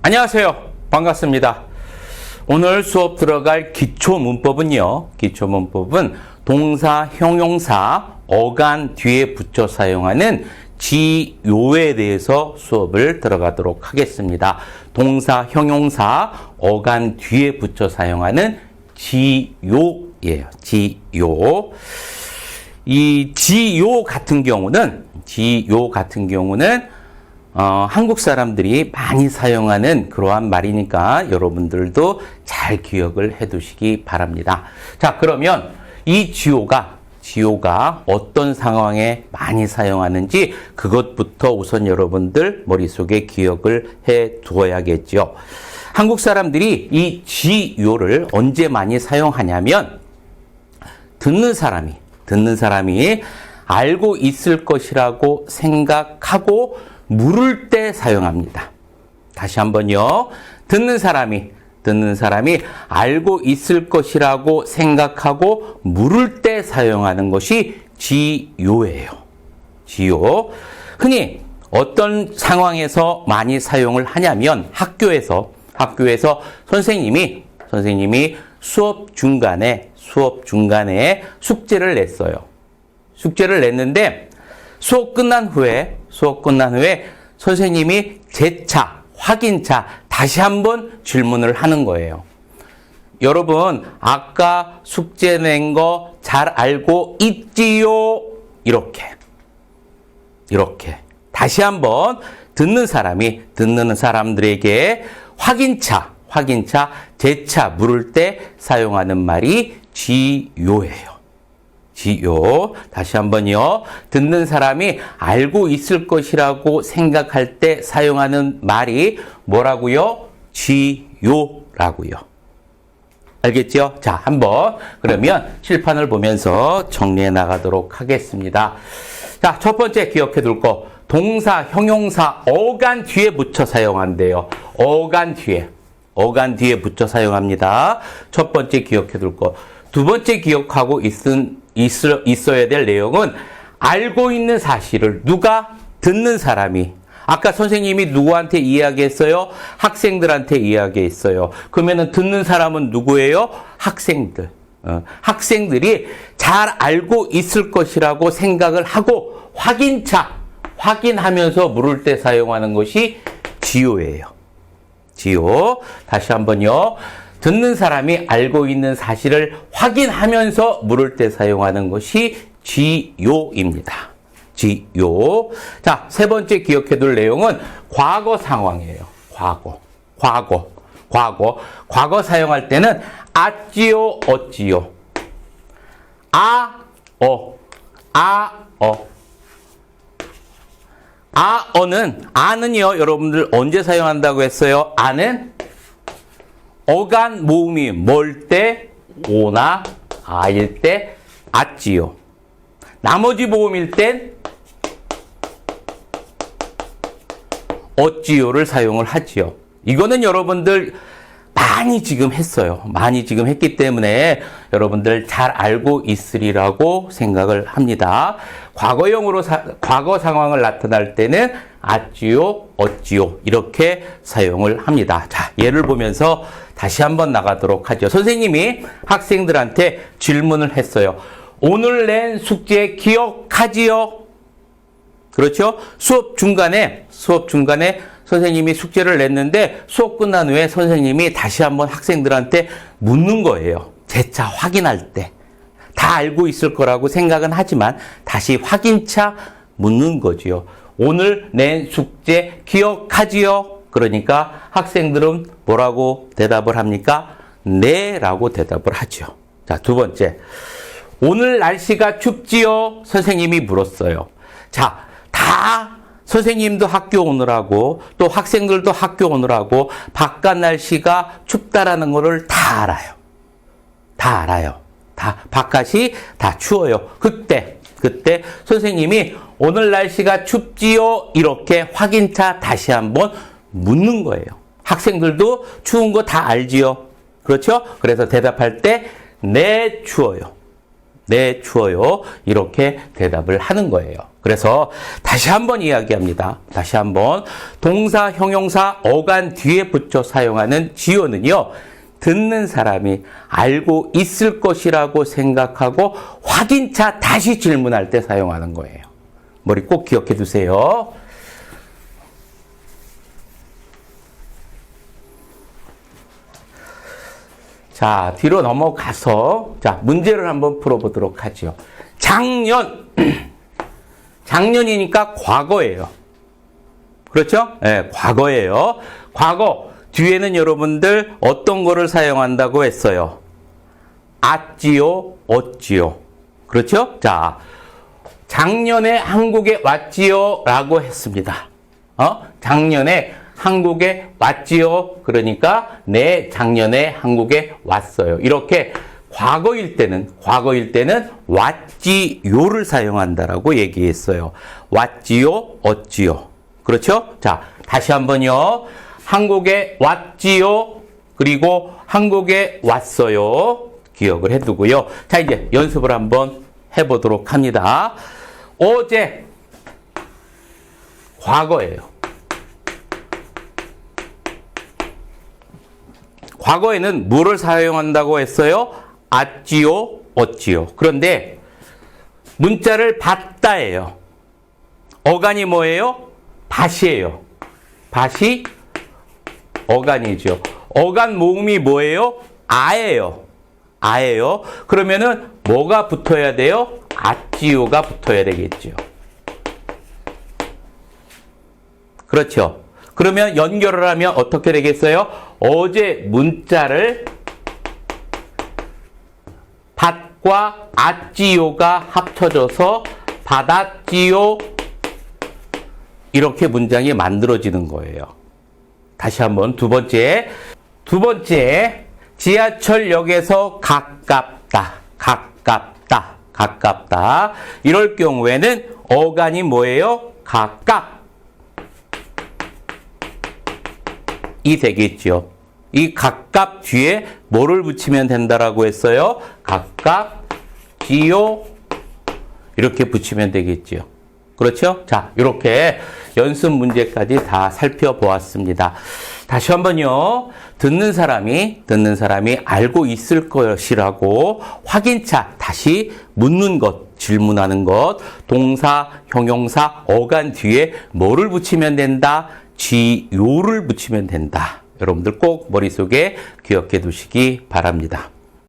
안녕하세요. 반갑습니다. 오늘 수업 들어갈 기초 문법은요. 기초 문법은 동사, 형용사, 어간 뒤에 붙여 사용하는 지요에 대해서 수업을 들어가도록 하겠습니다. 동사, 형용사, 어간 뒤에 붙여 사용하는 지요예요. 지요. 이 지요 같은 경우는 지요 같은 경우는 어, 한국 사람들이 많이 사용하는 그러한 말이니까 여러분들도 잘 기억을 해 두시기 바랍니다. 자, 그러면 이 지요가 지요가 어떤 상황에 많이 사용하는지 그것부터 우선 여러분들 머릿속에 기억을 해 두어야겠죠. 한국 사람들이 이 지요를 언제 많이 사용하냐면 듣는 사람이 듣는 사람이 알고 있을 것이라고 생각하고 물을 때 사용합니다. 다시 한번요. 듣는 사람이 듣는 사람이 알고 있을 것이라고 생각하고 물을 때 사용하는 것이 지요예요. 지요. 흔히 어떤 상황에서 많이 사용을 하냐면 학교에서 학교에서 선생님이 선생님이 수업 중간에 수업 중간에 숙제를 냈어요. 숙제를 냈는데 수업 끝난 후에 수업 끝난 후에 선생님이 재차 확인차 다시 한번 질문을 하는 거예요. 여러분 아까 숙제 낸 거 잘 알고 있지요? 이렇게 이렇게 다시 한번 듣는 사람이 듣는 사람들에게 확인차 확인차 재차 물을 때 사용하는 말이 지요예요. 지요. 다시 한번요. 듣는 사람이 알고 있을 것이라고 생각할 때 사용하는 말이 뭐라고요? 지요라고요. 알겠죠? 자, 한번 그러면 칠판을 보면서 정리해 나가도록 하겠습니다. 자, 첫 번째 기억해 둘 거. 동사, 형용사, 어간 뒤에 붙여 사용한대요. 어간 뒤에. 어간 뒤에 붙여 사용합니다. 첫 번째 기억해 둘 거. 두 번째 기억하고 있은, 있어, 있어야 될 내용은 알고 있는 사실을 누가 듣는 사람이 아까 선생님이 누구한테 이야기했어요? 학생들한테 이야기했어요. 그러면은 듣는 사람은 누구예요? 학생들. 어, 학생들이 잘 알고 있을 것이라고 생각을 하고 확인차, 확인하면서 물을 때 사용하는 것이 지요예요. 지요. 다시 한번요. 듣는 사람이 알고 있는 사실을 확인하면서 물을 때 사용하는 것이 지요입니다. 지요. 자, 세 번째 기억해 둘 내용은 과거 상황이에요. 과거. 과거. 과거. 과거 사용할 때는 아찌요, 어찌요. 아, 어. 아, 어. 아, 어는, 아는요, 여러분들 언제 사용한다고 했어요? 아는 어간 모음이 뭘 때, 오나, 아일 때, 아찌요. 나머지 모음일 땐 어찌요를 사용을 하지요. 이거는 여러분들 많이 지금 했어요. 많이 지금 했기 때문에 여러분들 잘 알고 있으리라고 생각을 합니다. 과거형으로 사, 과거 상황을 나타날 때는 아찌요, 어찌요 이렇게 사용을 합니다. 자, 예를 보면서 다시 한번 나가도록 하죠. 선생님이 학생들한테 질문을 했어요. 오늘 낸 숙제 기억하지요? 그렇죠? 수업 중간에, 수업 중간에 선생님이 숙제를 냈는데 수업 끝난 후에 선생님이 다시 한번 학생들한테 묻는 거예요. 재차 확인할 때. 다 알고 있을 거라고 생각은 하지만 다시 확인차 묻는 거지요. 오늘 낸 숙제 기억하지요? 그러니까 학생들은 뭐라고 대답을 합니까? 네 라고 대답을 하죠. 자, 두 번째. 오늘 날씨가 춥지요? 선생님이 물었어요. 자, 다 선생님도 학교 오느라고 또 학생들도 학교 오느라고 바깥 날씨가 춥다라는 것을 다 알아요. 다 알아요. 다 바깥이 다 추워요. 그때 그때 선생님이 오늘 날씨가 춥지요? 이렇게 확인차 다시 한번 묻는 거예요. 학생들도 추운 거 다 알지요. 그렇죠? 그래서 대답할 때 네 추워요. 네 추워요. 이렇게 대답을 하는 거예요. 그래서 다시 한번 이야기합니다. 다시 한번 동사, 형용사, 어간 뒤에 붙여 사용하는 지어는요. 듣는 사람이 알고 있을 것이라고 생각하고 확인차 다시 질문할 때 사용하는 거예요. 머리 꼭 기억해 두세요. 자, 뒤로 넘어가서 자, 문제를 한번 풀어보도록 하죠. 작년 작년이니까 과거예요. 그렇죠? 예, 과거예요. 과거 뒤에는 여러분들 어떤 거를 사용한다고 했어요? 아찌요, 어찌요. 그렇죠? 자, 작년에 한국에 왔지요 라고 했습니다. 어? 작년에 한국에 왔지요. 그러니까 네, 작년에 한국에 왔어요. 이렇게 과거일 때는 과거일 때는 왔지요를 사용한다라고 얘기했어요. 왔지요, 어찌요. 그렇죠? 자, 다시 한번요. 한국에 왔지요. 그리고 한국에 왔어요. 기억을 해 두고요. 자, 이제 연습을 한번 해 보도록 합니다. 어제 과거예요. 과거에는 뭐를 사용한다고 했어요? 아찌요, 어찌요. 그런데 문자를 받다예요. 어간이 뭐예요? 밭이에요. 밭이 어간이죠. 어간 모음이 뭐예요? 아예요. 아예요. 그러면은 뭐가 붙어야 돼요? 아찌요가 붙어야 되겠죠. 그렇죠. 그러면 연결을 하면 어떻게 되겠어요? 어제 문자를 밭과 아찌요가 합쳐져서 받았지요. 이렇게 문장이 만들어지는 거예요. 다시 한번 두 번째. 두 번째. 지하철역에서 가깝다. 가깝다. 가깝다. 이럴 경우에는 어간이 뭐예요? 가깝. 이 되겠죠. 이 가깝 뒤에 뭐를 붙이면 된다라고 했어요? 가깝, 지요, 이렇게 붙이면 되겠죠. 그렇죠? 자, 이렇게 연습 문제까지 다 살펴보았습니다. 다시 한번요. 듣는 사람이, 듣는 사람이 알고 있을 것이라고 확인차 다시 묻는 것, 질문하는 것, 동사, 형용사, 어간 뒤에 뭐를 붙이면 된다? 쥐요를 붙이면 된다. 여러분들 꼭 머릿속에 기억해 두시기 바랍니다.